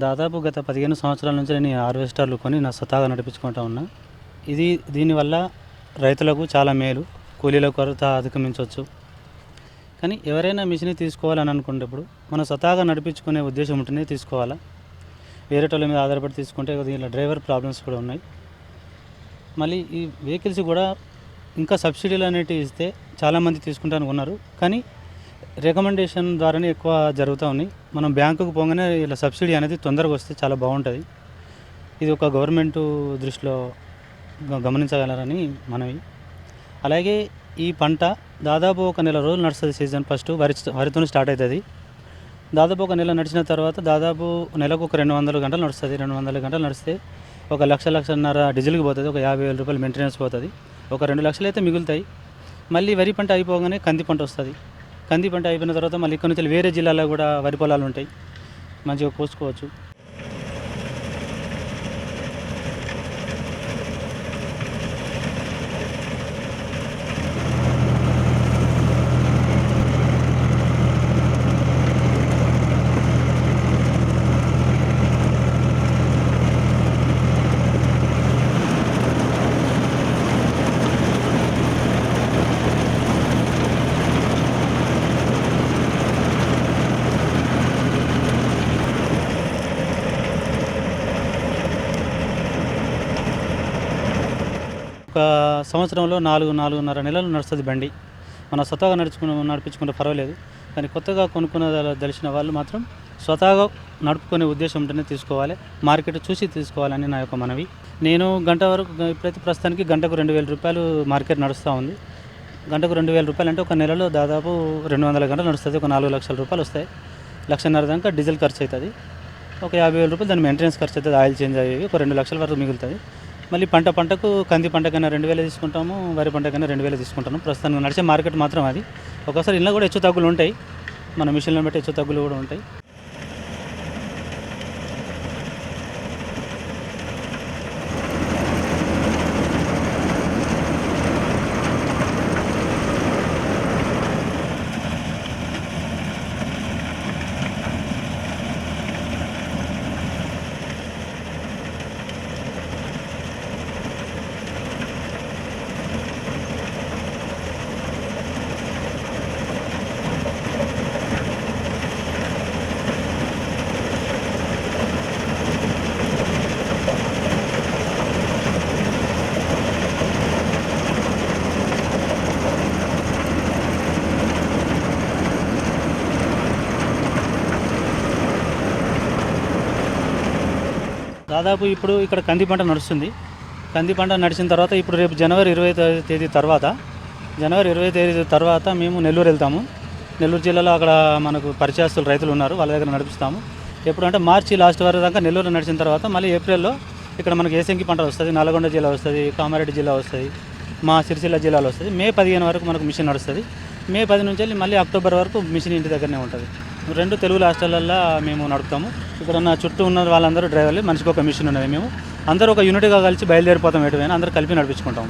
దాదాపు గత పదిహేను సంవత్సరాల నుంచి నేను హార్వెస్టర్లు కొని నా స్వతహాగా నడిపించుకుంటా ఉన్నా. ఇది దీనివల్ల రైతులకు చాలా మేలు కూలీల కొరత అధిగమించవచ్చు. కానీ ఎవరైనా మిషన్ తీసుకోవాలని అనుకునేటప్పుడు మనం స్వతహాగా నడిపించుకునే ఉద్దేశం ఉంటేనే తీసుకోవాలా? వేరే వాళ్ళ మీద ఆధారపడి తీసుకుంటే దీనిలో డ్రైవర్ ప్రాబ్లమ్స్ కూడా ఉన్నాయి. మళ్ళీ ఈ వెహికల్స్ కూడా ఇంకా సబ్సిడీలు అనేటివి ఇస్తే చాలామంది తీసుకుంటానికి ఉన్నారు కానీ రికమెండేషన్ ద్వారానే ఎక్కువ జరుగుతూ ఉన్నాయి మనం బ్యాంకుకు పోగానే ఇలా సబ్సిడీ అనేది తొందరగా వస్తే చాలా బాగుంటుంది. ఇది ఒక గవర్నమెంట్ దృష్టిలో గ- గమనించగలరని మనవి. అలాగే ఈ పంట దాదాపు ఒక నెల రోజులు నడుస్తుంది సీజన్. ఫస్ట్ వరి వరితో స్టార్ట్ అవుతుంది దాదాపు ఒక నెల నడిచిన తర్వాత దాదాపు నెలకు ఒక రెండు వందల గంటలు నడుస్తుంది. రెండు వందల గంటలు నడిస్తే ఒక లక్ష లక్షన్నర డీజిల్కి పోతుంది. ఒక యాభై వేల రూపాయలు మెయింటెనెన్స్ పోతుంది. ఒక రెండు లక్షలు అయితే మిగులుతాయి. మళ్ళీ వరి పంట అయిపోగానే కంది పంట వస్తుంది. కంది పంట అయిపోయిన తర్వాత మళ్ళీ ఇక్కడ నుంచి వేరే జిల్లాలో కూడా వరి పొలాలు ఉంటాయి. మంచిగా కోసుకోవచ్చు. ఒక సంవత్సరంలో నాలుగు నాలుగున్నర నెలలు నడుస్తుంది బండి. మన స్వతహాగా నడుచుకుని నడిపించుకుంటే పర్వాలేదు. కానీ కొత్తగా కొనుక్కున్న తెలిసిన వాళ్ళు మాత్రం స్వతహాగా నడుపుకునే ఉద్దేశం ఉంటేనే తీసుకోవాలి. మార్కెట్ చూసి తీసుకోవాలని నా యొక్క మనవి. నేను గంట వరకు ఇప్పుడైతే ప్రస్తుతానికి గంటకు రెండు వేల రూపాయలు మార్కెట్ నడుస్తూ ఉంది. గంటకు రెండు వేల రూపాయలు అంటే ఒక నెలలో దాదాపు రెండు వందల గంటలు నడుస్తుంది. ఒక నాలుగు లక్షల రూపాయలు వస్తాయి. లక్షన్నర దాకా డీజిల్ ఖర్చు అవుతుంది ఒక యాభై వేల రూపాయలు దాని మెయింటెనెన్స్ ఖర్చు అవుతుంది ఆయిల్ చేంజ్ అయ్యేవి ఒక రెండు లక్షల వరకు మిగులుతుంది. మళ్ళీ పంట పంటకు కంది పంటకైనా రెండు వేలు తీసుకుంటాము వరి పంటకైనా రెండు వేలు తీసుకుంటాము. ప్రస్తుతానికి నడిచే మార్కెట్ మాత్రం అది. ఒకసారి ఇలా కూడా హెచ్చు తగ్గులు ఉంటాయి. మన మిషన్లను బట్టి హెచ్చు తగ్గులు కూడా ఉంటాయి. దాదాపు ఇప్పుడు ఇక్కడ కంది పంట నడుస్తుంది. కంది పంట నడిచిన తర్వాత ఇప్పుడు రేపు జనవరి ఇరవై తేదీ తర్వాత జనవరి ఇరవై తేదీ తర్వాత మేము నెల్లూరు వెళ్తాము. నెల్లూరు జిల్లాలో అక్కడ మనకు పరిచయస్తులు రైతులు ఉన్నారు. వాళ్ళ దగ్గర నడిపిస్తాము. ఎప్పుడంటే మార్చి లాస్ట్ వరకు దాకా నెల్లూరు నడిచిన తర్వాత మళ్ళీ ఏప్రిల్లో ఇక్కడ మనకు ఏసంకి పంట వస్తుంది నల్గొండ జిల్లా వస్తుంది కామారెడ్డి జిల్లా వస్తుంది మా సిరిసిల్ల జిల్లాలో వస్తుంది. మే పదిహేను వరకు మనకు మిషన్ నడుస్తుంది. మే పది నుంచి వెళ్ళి మళ్ళీ అక్టోబర్ వరకు మిషన్ ఇంటి దగ్గరనే ఉంటుంది. రెండు తెలుగు హాస్టళ్ళల్లో మేము నడుపుతాము. ఇక్కడ ఉన్న చుట్టూ ఉన్న వాళ్ళందరూ డ్రైవర్లు మనిషికి ఒక మిషన్ ఉన్నది మేము. అందరూ ఒక యూనిట్గా కలిసి బయలుదేరిపోతాం ఎటువైనా అందరూ కలిపి నడిపించుకుంటాం